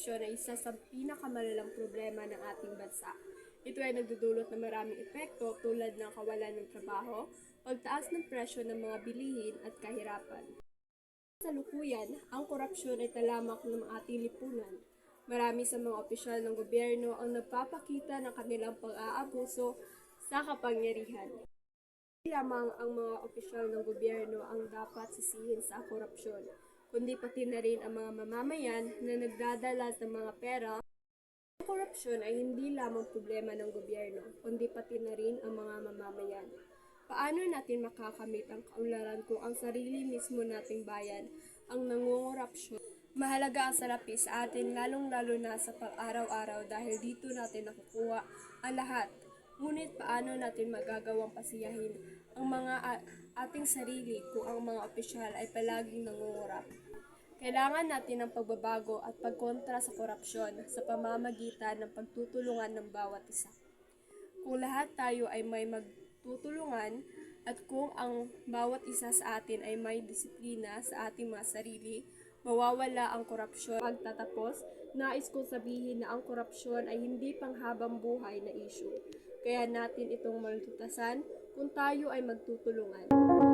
korupsyon ay isa sa pinakamalalang problema ng ating bansa. Ito ay nagdudulot ng maraming epekto tulad ng kawalan ng trabaho, pagtaas ng presyo ng mga bilihin at kahirapan. Sa lukuyan, ang korupsyon ay talamak ng ating lipunan. Marami sa mga opisyal ng gobyerno ang nagpapakita ng kanilang pag-aabuso sa kapangyarihan. Hindi lamang ang mga opisyal ng gobyerno ang dapat sisihin sa korupsyon, kundi pati na rin ang mga mamamayan na nagdadala ng mga pera. Ang korupsyon ay hindi lamang problema ng gobyerno, kundi pati na rin ang mga mamamayan. Paano natin makakamit ang kaunlaran kung ang sarili mismo nating bayan ang nangungurapsyon? Mahalaga ang salapi sa atin lalong-lalo na sa pang-araw-araw dahil dito natin nakukuha ang lahat. Ngunit paano natin magagawang pasiyahin ang mga ating sarili kung ang mga opisyal ay palaging nangungurap? Kailangan natin ng pagbabago at pagkontra sa korupsyon sa pamamagitan ng pagtutulungan ng bawat isa. Kung lahat tayo ay may magtutulungan at kung ang bawat isa sa atin ay may disiplina sa ating mga sarili, mawawala ang korupsyon. Pagtatapos, nais kong sabihin na ang korupsyon ay hindi panghabang buhay na issue. Kaya natin itong malututasan kung tayo ay magtutulungan.